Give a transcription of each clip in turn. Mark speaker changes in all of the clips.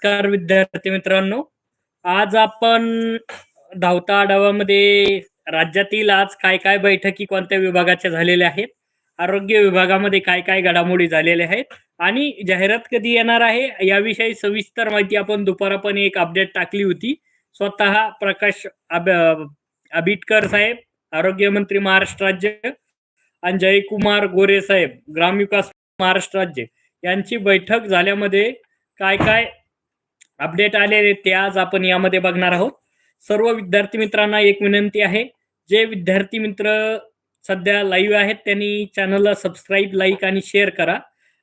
Speaker 1: नमस्कार विद्यार्थी मित्रांनो. आज आपण धावता आढावामध्ये राज्यातील आज काय काय बैठकी कोणत्या विभागाच्या झालेल्या आहेत? आरोग्य विभागामध्ये काय काय घडामोडी झालेल्या आहेत? आणि जाहिरात कधी येणार आहे? याविषयी सविस्तर माहिती आपण दुपार आपण एक अपडेट टाकली होती. स्वतः प्रकाश आब आबिटकर साहेब आरोग्यमंत्री महाराष्ट्र राज्य आणि जयकुमार गोरे साहेब ग्रामविकास महाराष्ट्र राज्य यांची बैठक झाल्यामध्ये काय काय अपडेट आलेले ते आज आपण यामध्ये बघणार आहोत. सर्व विद्यार्थी मित्रांना एक विनंती आहे जे विद्यार्थी मित्र सध्या लाईव्ह आहेत त्यांनी चॅनलला सबस्क्राईब लाईक आणि शेअर करा.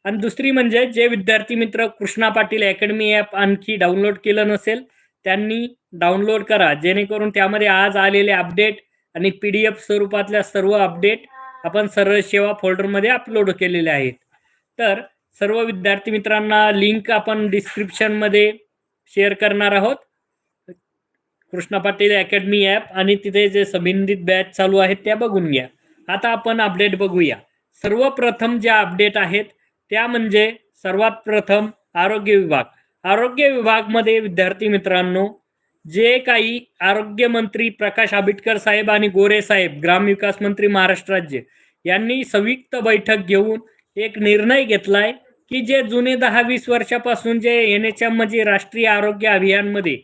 Speaker 1: आणि दुसरी म्हणजे जे विद्यार्थी मित्र कृष्णा पाटील अकॅडमी ॲप आणखी डाउनलोड केलं नसेल त्यांनी डाउनलोड करा. जेणेकरून त्यामध्ये आज आलेले अपडेट आणि पी डी एफ स्वरूपातल्या सर्व अपडेट आपण सरळ सेवा फोल्डरमध्ये अपलोड केलेले आहेत. तर सर्व विद्यार्थी मित्रांना लिंक आपण डिस्क्रिप्शनमध्ये शेअर करणार आहोत. कृष्णा पाटील अकॅडमी ॲप आणि तिथे जे संबंधित बॅच चालू आहेत त्या बघून घ्या. आता आपण अपडेट बघूया. सर्वप्रथम ज्या अपडेट आहेत त्या म्हणजे सर्वात प्रथम आरोग्य विभाग. आरोग्य विभागमध्ये विद्यार्थी मित्रांनो जे काही आरोग्यमंत्री प्रकाश आंबेडकर साहेब आणि गोरे साहेब ग्रामविकास मंत्री महाराष्ट्र राज्य यांनी संयुक्त बैठक घेऊन एक निर्णय घेतलाय. की जे जुने दहा वीस वर्षापासून जे एन एच एम म्हणजे राष्ट्रीय आरोग्य अभियानमध्ये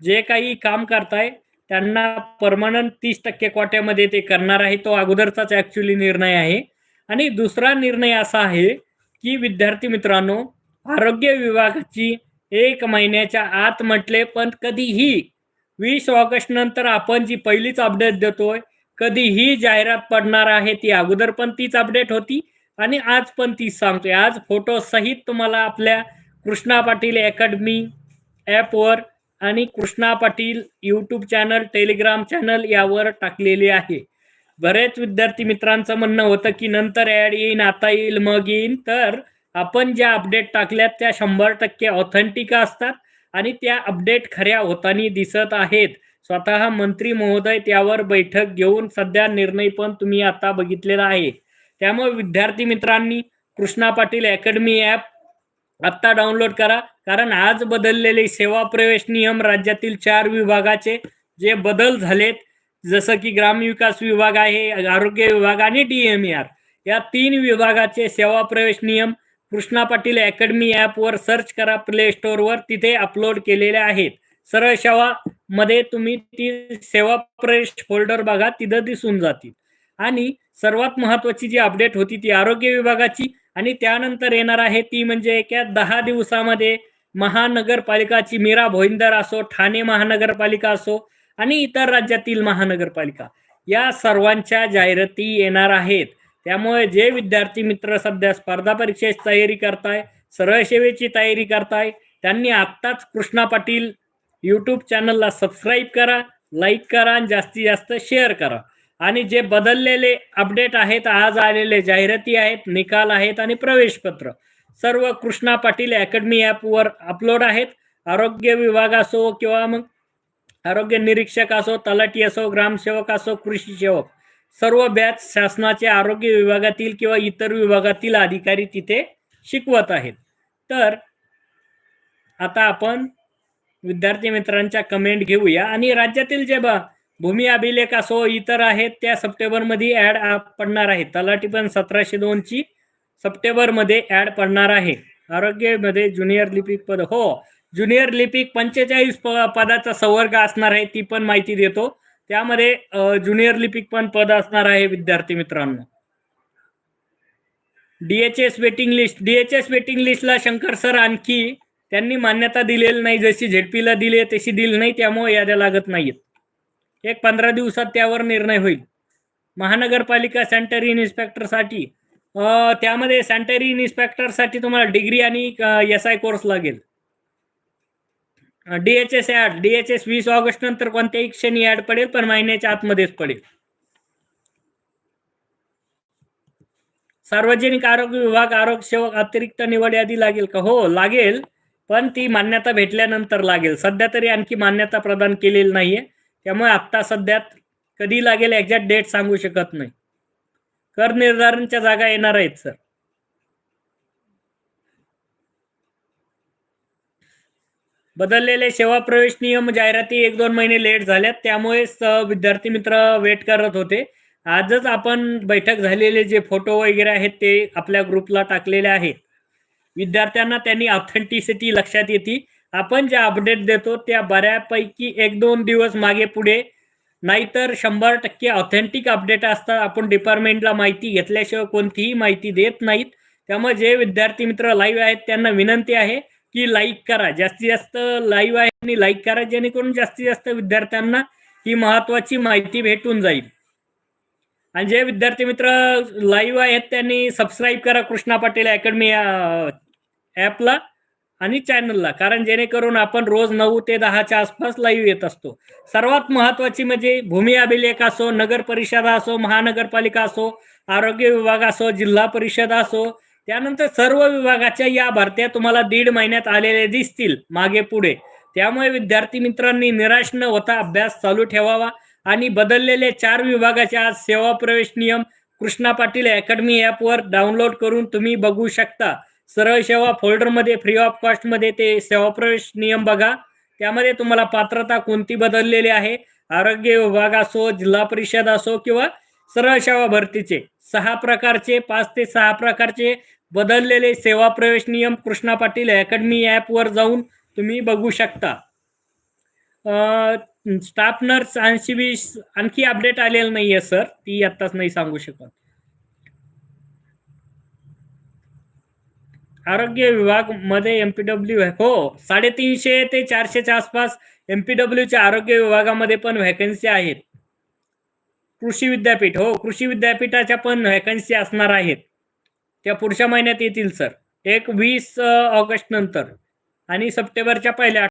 Speaker 1: जे काही काम करताय त्यांना परमनंट तीस टक्के कोट्यामध्ये ते करणार आहे. तो अगोदरचाच ॲक्च्युली निर्णय आहे. आणि दुसरा निर्णय असा आहे की विद्यार्थी मित्रांनो आरोग्य विभागाची एक महिन्याच्या आत म्हटले पण कधीही वीस ऑगस्ट नंतर आपण जी पहिलीच अपडेट देतोय कधीही जाहिरात पडणार आहे ती अगोदर पण तीच अपडेट होती. आणि आज पण तीच सांगतोय. आज फोटो सहित तुम्हाला आपल्या कृष्णा पाटील अकॅडमी ॲपवर आणि Krishna Patil YouTube channel Telegram channel यावर टाकलेले आहे. बरेच विद्यार्थी मित्रांचं म्हणणं होतं की नंतर ॲड येईन आता येईल मग येईन. तर आपण ज्या अपडेट टाकल्यात त्या शंभर टक्के ऑथेंटिक असतात आणि त्या अपडेट खऱ्या होताना दिसत आहेत. स्वतः मंत्री महोदय त्यावर बैठक घेऊन सध्या निर्णय पण तुम्ही आता बघितलेला आहे. त्यामुळे विद्यार्थी मित्रांनी कृष्णा पाटील अकॅडमी ॲप आत्ता डाउनलोड करा. कारण आज बदललेले सेवा प्रवेश नियम राज्यातील चार विभागाचे जे बदल झालेत जसं की ग्रामविकास विभाग आहे आरोग्य विभाग आणि डी एम आर या तीन विभागाचे सेवा प्रवेश नियम कृष्णा पाटील अकॅडमी ॲपवर सर्च करा प्ले स्टोअरवर तिथे अपलोड केलेले आहेत. सरळ सेवा मध्ये तुम्ही ती सेवा प्रवेश फोल्डर बघा तिथं दिसून जातील. आणि सर्वात महत्वाची जी अपडेट होती ती आरोग्य विभागाची आणि त्यानंतर येणार आहे ती म्हणजे एका दहा दिवसामध्ये महानगरपालिकाची मीरा भोईंदर असो ठाणे महानगरपालिका असो आणि इतर राज्यातील महानगरपालिका या सर्वांच्या जाहिराती येणार आहेत. त्यामुळे जे विद्यार्थी मित्र सध्या स्पर्धा परीक्षेची तयारी करताय सरळ सेवेची तयारी करताय त्यांनी आत्ताच कृष्णा पाटील यूट्यूब चॅनलला सबस्क्राईब करा लाईक करा आणि जास्तीत जास्त शेअर करा. आणि जे बदललेले अपडेट आहेत आज आलेले जाहिराती आहेत निकाल आहेत आणि प्रवेशपत्र. सर्व कृष्णा पाटील अकॅडमी ॲपवर अपलोड आहेत. आरोग्य विभाग असो किंवा मग आरोग्य निरीक्षक असो तलाठी असो ग्रामसेवक असो कृषी सेवक सर्व बॅच शासनाचे आरोग्य विभागातील किंवा इतर विभागातील अधिकारी तिथे शिकवत आहेत. तर आता आपण विद्यार्थी मित्रांच्या कमेंट घेऊया. आणि राज्यातील जे बा भूमी अभिलेख असो इतर आहेत त्या सप्टेंबरमध्ये ॲड पडणार आहे. तलाठी पण सतराशे दोनची सप्टेंबरमध्ये ॲड पडणार आहे. आरोग्यमध्ये ज्युनियर लिपिक पद हो. ज्युनियर लिपिक पंचेचाळीस प पदाचा संवर्ग असणार आहे ती पण माहिती देतो. त्यामध्ये ज्युनियर लिपिक पण पद असणार आहे विद्यार्थी मित्रांनो. DHS waiting list DHS waiting लिस्टला Shankar sir आणखी त्यांनी मान्यता दिलेली नाही जशी झेडपीला दिली तशी दिली नाही त्यामुळे याद्या लागत नाहीत. एक पंधरा दिवसात त्यावर निर्णय होईल. महानगरपालिका सॅनिटरी इन्स्पेक्टरसाठी त्यामध्ये सॅनिटरी इन्स्पेक्टरसाठी तुम्हाला डिग्री आणि एस आय कोर्स लागेल. D H S ad D H S वीस ऑगस्ट नंतर कोणत्याही क्षणी ॲड पडेल पण महिन्याच्या आतमध्येच पडेल. सार्वजनिक आरोग्य विभाग आरोग्य सेवक अतिरिक्त निवड यादी लागेल का? हो लागेल. पण ती मान्यता भेटल्यानंतर लागेल. सध्या तरी आणखी मान्यता प्रदान केलेली नाहीये. त्यामुळे आत्ता सध्या कधी लागेल एक्झॅक्ट डेट सांगू शकत नाही. कर निर्धारणच्या जागा येणार आहेत सर बदललेले सेवा प्रवेश नियम जाहिराती एक दोन महिने लेट झाल्यात त्यामुळे विद्यार्थी मित्र वेट करत होते. आजच आपण बैठक झालेले जे फोटो वगैरे आहेत ते आपल्या ग्रुपला टाकलेले आहेत. विद्यार्थ्यांना त्यांनी ऑथेंटिसिटी लक्षात येते. आपण जे अपडेट देतो त्या बऱ्यापैकी एक दोन दिवस मागे पुढे नाहीतर शंभर टक्के ऑथेंटिक अपडेट असतात. आपण डिपार्टमेंटला माहिती घेतल्याशिवाय कोणतीही माहिती देत नाहीत. त्यामुळे जे विद्यार्थी मित्र लाईव्ह आहेत त्यांना विनंती आहे की लाईक करा. जास्तीत जास्त लाईव्ह आहे आणि लाईक करा जेणेकरून जास्तीत जास्त विद्यार्थ्यांना ही महत्वाची माहिती भेटून जाईल. आणि जे विद्यार्थी मित्र लाईव्ह आहेत त्यांनी सबस्क्राईब करा कृष्णा पाटील अकॅडमी ॲपला आणि चॅनलला कारण जेणेकरून आपण रोज नऊ ते दहाच्या आसपास लाईव्ह येत असतो. सर्वात महत्वाची म्हणजे भूमी अभिलेख असो नगर परिषद असो महानगरपालिका असो आरोग्य विभाग असो जिल्हा परिषद असो त्यानंतर सर्व विभागाच्या या भरत्या तुम्हाला दीड महिन्यात आलेले दिसतील मागे पुढे. त्यामुळे विद्यार्थी मित्रांनी निराश न होता अभ्यास चालू ठेवावा आणि बदललेले चार विभागाच्या आज सेवा प्रवेश नियम कृष्णा पाटील अकॅडमी ॲपवर डाउनलोड करून तुम्ही बघू शकता. सरळ सेवा फोल्डरमध्ये फ्री ऑफ कॉस्टमध्ये ते सेवा प्रवेश नियम बघा. त्यामध्ये तुम्हाला पात्रता कोणती बदललेली आहे? आरोग्य विभाग असो जिल्हा परिषद असो किंवा सरळ सेवा भरतीचे सहा प्रकारचे पाच ते सहा प्रकारचे बदललेले सेवा प्रवेश नियम कृष्णा पाटील अकॅडमी ॲपवर जाऊन तुम्ही बघू शकता. स्टाफ नर्स ऐंशी वीस आणखी अपडेट आलेलं नाही आहे सर ती आत्ताच नाही सांगू शकत. आरोग्य विभागमध्ये एमपीडब्ल्यू हो साडेतीनशे ते चारशेच्या आसपास एमपीडब्ल्यूच्या आरोग्य विभागामध्ये पण व्हॅकन्सी आहेत. कृषी विद्यापीठ हो कृषी विद्यापीठाच्या पण व्हॅकन्सी असणार आहेत. त्या पुढच्या महिन्यात येतील सर एक वीस ऑगस्ट नंतर. आणि सप्टेंबरच्या पहिल्या